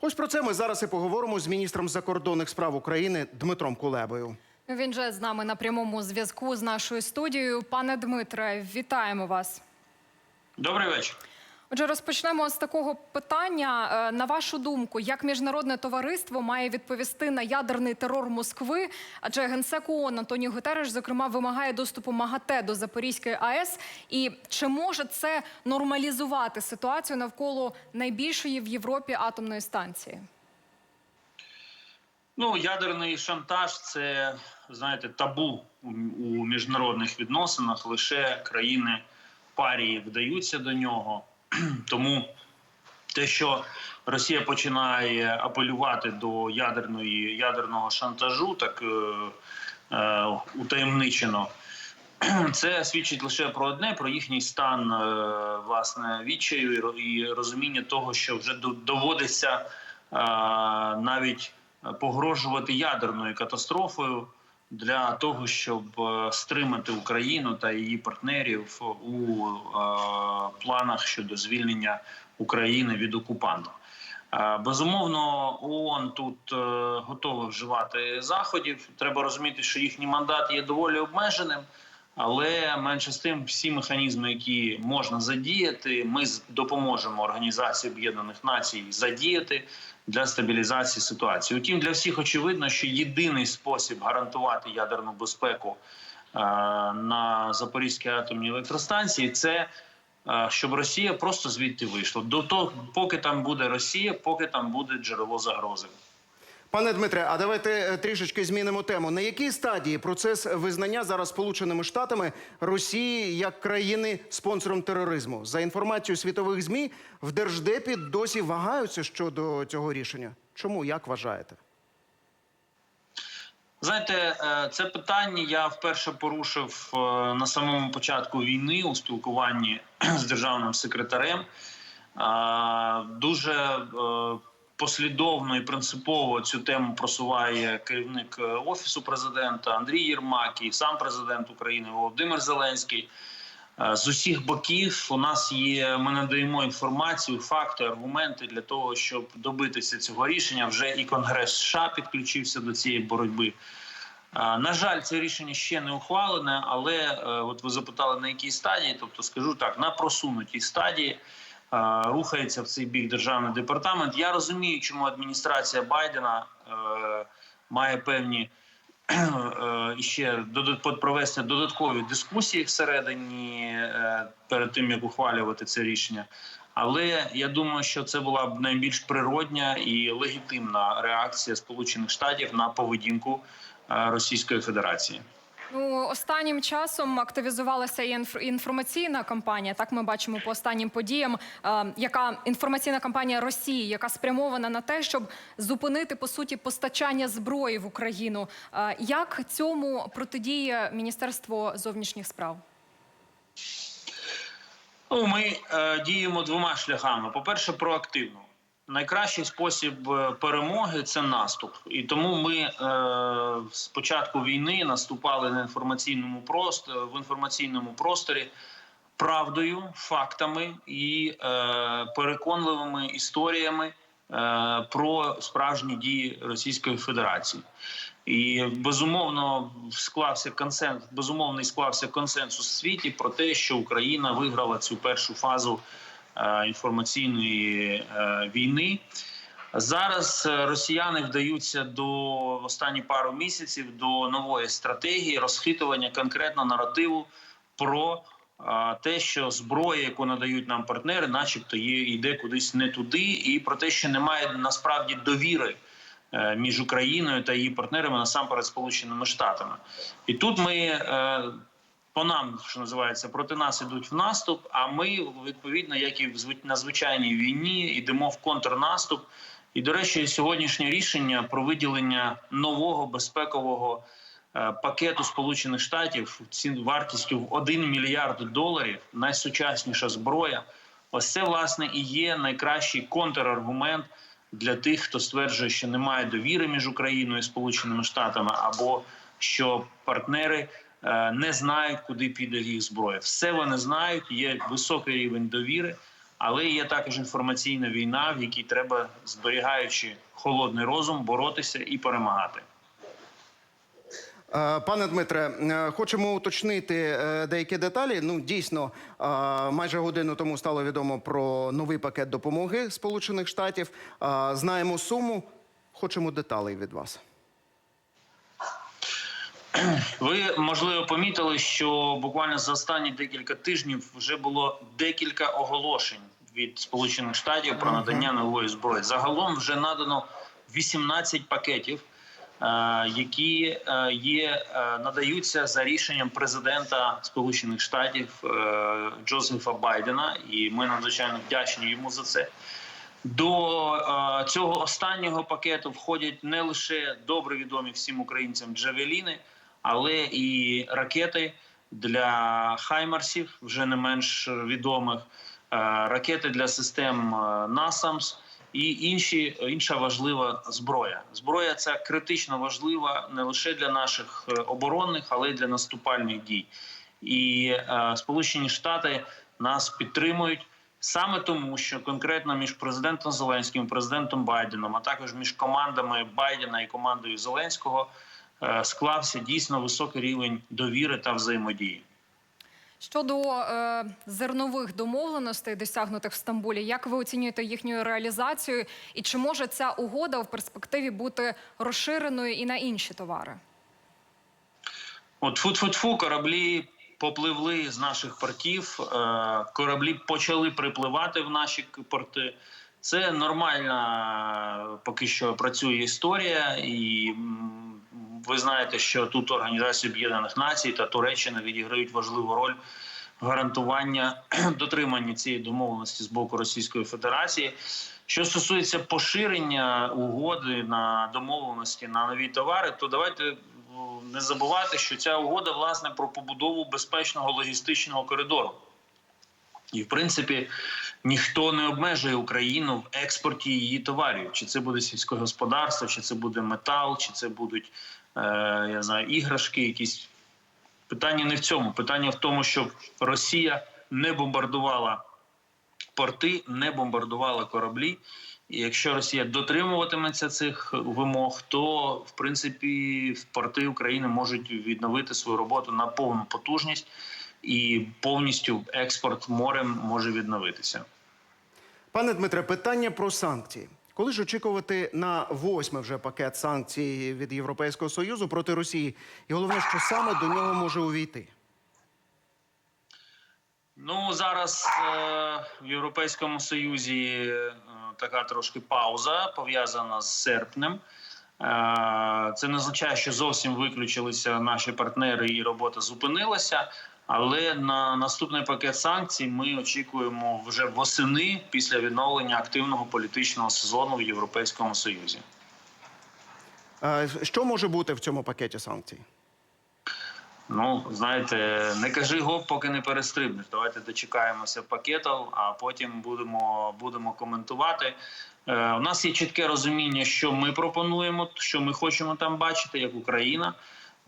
Ось про це ми зараз і поговоримо з міністром закордонних справ України Дмитром Кулебою. Він же з нами на прямому зв'язку з нашою студією. Пане Дмитре, вітаємо вас. Добрий вечір. Отже, розпочнемо з такого питання. Е, На вашу думку, як міжнародне товариство має відповісти на ядерний терор Москви? Адже генсек ООН Антоні Гутереш, зокрема, вимагає доступу МАГАТЕ до Запорізької АЕС. І чи може це нормалізувати ситуацію навколо найбільшої в Європі атомної станції? Ну, ядерний шантаж це знаєте табу у, міжнародних відносинах. Лише країни парії вдаються до нього. Тому те, що Росія починає апелювати до ядерної ядерного шантажу, так е, е, утаємничено. Це свідчить лише про одне: про їхній стан е, власне відчаю і розуміння того, що вже до- доводиться е, навіть погрожувати ядерною катастрофою для того, щоб е, стримати Україну та її партнерів у е, планах щодо звільнення України від окупанта. Е, Безумовно, ООН тут готова вживати заходів. Треба розуміти, що їхній мандат є доволі обмеженим, але менше з тим, всі механізми, які можна задіяти, ми допоможемо Організації Об'єднаних Націй задіяти для стабілізації ситуації. Утім, для всіх очевидно, що єдиний спосіб гарантувати ядерну безпеку е, на Запорізькій атомній електростанції це е, щоб Росія просто звідти вийшла. До того, поки там буде Росія, поки там буде джерело загрози. Пане Дмитре, а давайте е, трішечки змінимо тему. На якій стадії процес визнання зараз Сполученими Штатами Росії як країни спонсором тероризму? За інформацією світових змі в держдепі досі вагаються щодо цього рішення. Чому як вважаєте? Знаєте, е, це питання я вперше порушив е, на самому початку війни у спілкуванні з державним секретарем. Дуже послідовно і принципово цю тему просуває керівник е, офісу президента Андрій Єрмак і сам президент України Володимир Зеленський. Е, З усіх боків у нас є. Ми надаємо інформацію, факти, аргументи для того, щоб добитися цього рішення. Вже і Конгрес США підключився до цієї боротьби. Е, На жаль, це рішення ще не ухвалене, але от ви запитали на якій стадії, тобто скажу так, на просунутій стадії рухається в цей бік державний департамент. Я розумію, чому адміністрація Байдена е, має певні е, додат- провести додаткові дискусії всередині е, перед тим як ухвалювати це рішення. Але я думаю, що це була б найбільш природня і легітимна реакція Сполучених Штатів на поведінку е, Російської Федерації. Ну, останнім часом активізувалася і інформаційна кампанія. Так ми бачимо по останнім подіям, е, яка інформаційна кампанія Росії, яка спрямована на те, щоб зупинити по суті постачання зброї в Україну. Е, як цьому протидіє Міністерство зовнішніх справ? Ну, ми е, діємо двома шляхами. По-перше, проактивно. Найкращий спосіб е, перемоги це наступ. І тому ми е, з початку війни наступали на інформаційному просторі, в інформаційному просторі правдою, фактами і е, переконливими історіями е, про справжні дії Російської Федерації. І безумовно склався консенсус, безумовний склався консенсус у світі про те, що Україна виграла цю першу фазу е, інформаційної е, війни. Зараз е, росіяни вдаються до останні пару місяців до нової стратегії розхитування конкретно наративу про е, те, що зброя, яку надають нам партнери, начебто є йде кудись не туди, і про те, що немає насправді довіри е, між Україною та її партнерами насамперед Сполученими Штатами. І тут ми е, по нам, що називається, проти нас ідуть в наступ. А ми відповідно, як і в на звичайній війні, йдемо в контрнаступ. І, до речі, сьогоднішнє рішення про виділення нового безпекового е, пакету Сполучених Штатів цін вартістю в 1 мільярд доларів, найсучасніша зброя. Ось це власне і є найкращий контраргумент для тих, хто стверджує, що немає довіри між Україною і Сполученими Штатами, або що партнери не знають, куди піде їх зброя. Все вони знають. Є високий рівень довіри. Але є також інформаційна війна, в якій треба, зберігаючи холодний розум, боротися і перемагати. Е, Пане Дмитре, е, хочемо уточнити е, деякі деталі. Ну, дійсно, е, майже годину тому стало відомо про новий пакет допомоги Сполучених Штатів. Е, Знаємо суму. Хочемо деталей від вас. Ви можливо помітили, що буквально за останні декілька тижнів вже було декілька оголошень від Сполучених Штатів про надання нової зброї. Загалом вже надано 18 пакетів, е, які е, є е, надаються за рішенням президента Сполучених Штатів Джозефа Байдена, і ми надзвичайно вдячні йому за це. До цього останнього пакету входять не лише добре відомі всім українцям джавеліни, але і ракети для хаймарсів, вже не менш відомих, е, ракети для систем е, НАСАМС і інші інша важлива зброя. Зброя ця критично важлива не лише для наших е, оборонних, але й для наступальних дій. І Сполучені Штати нас підтримують. Саме тому, що конкретно між президентом Зеленським і президентом Байденом, а також між командами Байдена і командою Зеленського, склався дійсно високий рівень довіри та взаємодії. Щодо е, зернових домовленостей, досягнутих в Стамбулі, як ви оцінюєте їхню реалізацію, і чи може ця угода в перспективі бути розширеною і на інші товари? От фу-фу-фу, кораблі попливли з наших портів, е, кораблі почали припливати в наші порти. Це нормальна поки що працює історія, і ви знаєте, що тут Організація Об'єднаних Націй та Туреччина відіграють важливу роль гарантування дотримання цієї домовленості з боку Російської Федерації. Що стосується поширення угоди на домовленості на нові товари, то давайте е, не забувати, що ця угода власне про побудову безпечного логістичного коридору. І в принципі ніхто не обмежує Україну в експорті її товарів. Чи це буде сільське господарство, чи це буде метал, чи це будуть я знаю, іграшки, якісь питання не в цьому. Питання в тому, щоб Росія не бомбардувала порти, не бомбардувала кораблі. І якщо Росія дотримуватиметься цих вимог, то в принципі порти України можуть відновити свою роботу на повну потужність, і повністю експорт морем може відновитися. Пане Дмитре, питання про санкції. Коли ж очікувати на восьмий вже пакет санкцій від Європейського Союзу проти Росії? І головне, що саме до нього може увійти? Ну зараз е, в Європейському Союзі е, така трошки пауза пов'язана з серпнем. Е, це не означає, що зовсім виключилися наші партнери і робота зупинилася. Але на наступний пакет санкцій ми очікуємо вже восени після відновлення активного політичного сезону в Європейському Союзі. Що може бути в цьому пакеті санкцій? Ну, знаєте, не кажи гоп, поки не перестрибнеш. Давайте дочекаємося пакетів, а потім будемо, будемо коментувати. Е, у нас є чітке розуміння, що ми пропонуємо, що ми хочемо там бачити, як Україна.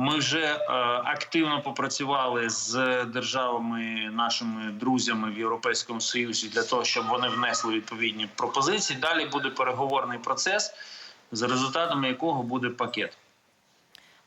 Ми вже е, активно попрацювали з державами, нашими друзями в Європейському Союзі для того, щоб вони внесли відповідні пропозиції. Далі буде переговорний процес, за результатами якого буде пакет.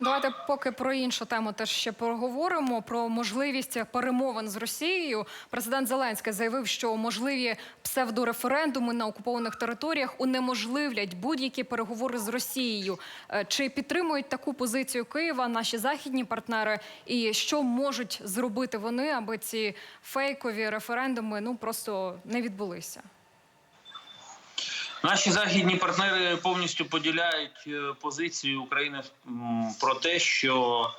Давайте поки про іншу тему теж ще поговоримо про можливість перемовин з Росією. Президент Зеленський заявив, що можливі псевдореферендуми на окупованих територіях унеможливлять будь-які переговори з Росією. Е, Чи підтримують таку позицію Києва наші західні партнери? І що можуть зробити вони, аби ці фейкові референдуми ну просто не відбулися? Наші західні партнери повністю поділяють е, позицію України про те, що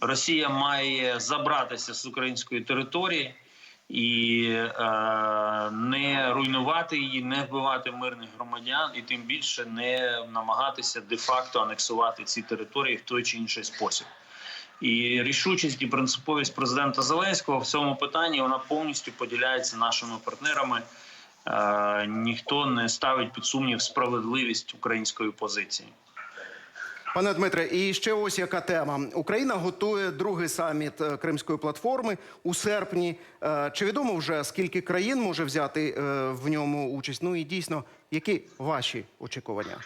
Росія має забратися з української території і е, не руйнувати її, не вбивати мирних громадян, і тим більше не намагатися де-факто анексувати ці території в той чи інший спосіб. І рішучість і принциповість президента Зеленського в цьому питанні вона повністю поділяється нашими партнерами. Е, ніхто не ставить під сумнів справедливість української позиції. Пане Дмитре, і ще ось яка тема. Україна готує другий саміт е, Кримської платформи у серпні. Е, Чи відомо вже скільки країн може взяти в ньому участь? Ну і дійсно, які ваші очікування?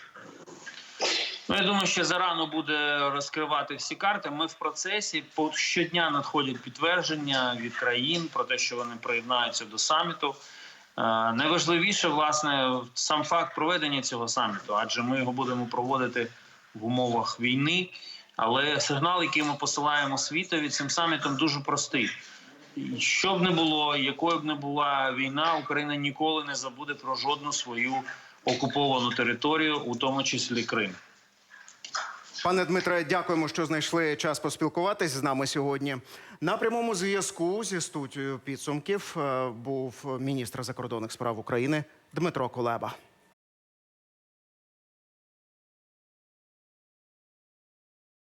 Ну, я думаю, що зарано буде розкривати всі карти. Ми в процесі По- щодня надходять підтвердження від країн про те, що вони приєднаються до саміту. Е, Найважливіше, власне, сам факт проведення цього саміту, адже ми його будемо проводити в умовах війни. Але сигнал, який ми посилаємо світові цим самітом, дуже простий. Що б не було, якою б не була війна, Україна ніколи не забуде про жодну свою окуповану територію, у тому числі Крим. Пане Дмитре, дякуємо, що знайшли час поспілкуватись з нами сьогодні. На прямому зв'язку зі студією підсумків е, був міністр закордонних справ України Дмитро Кулеба.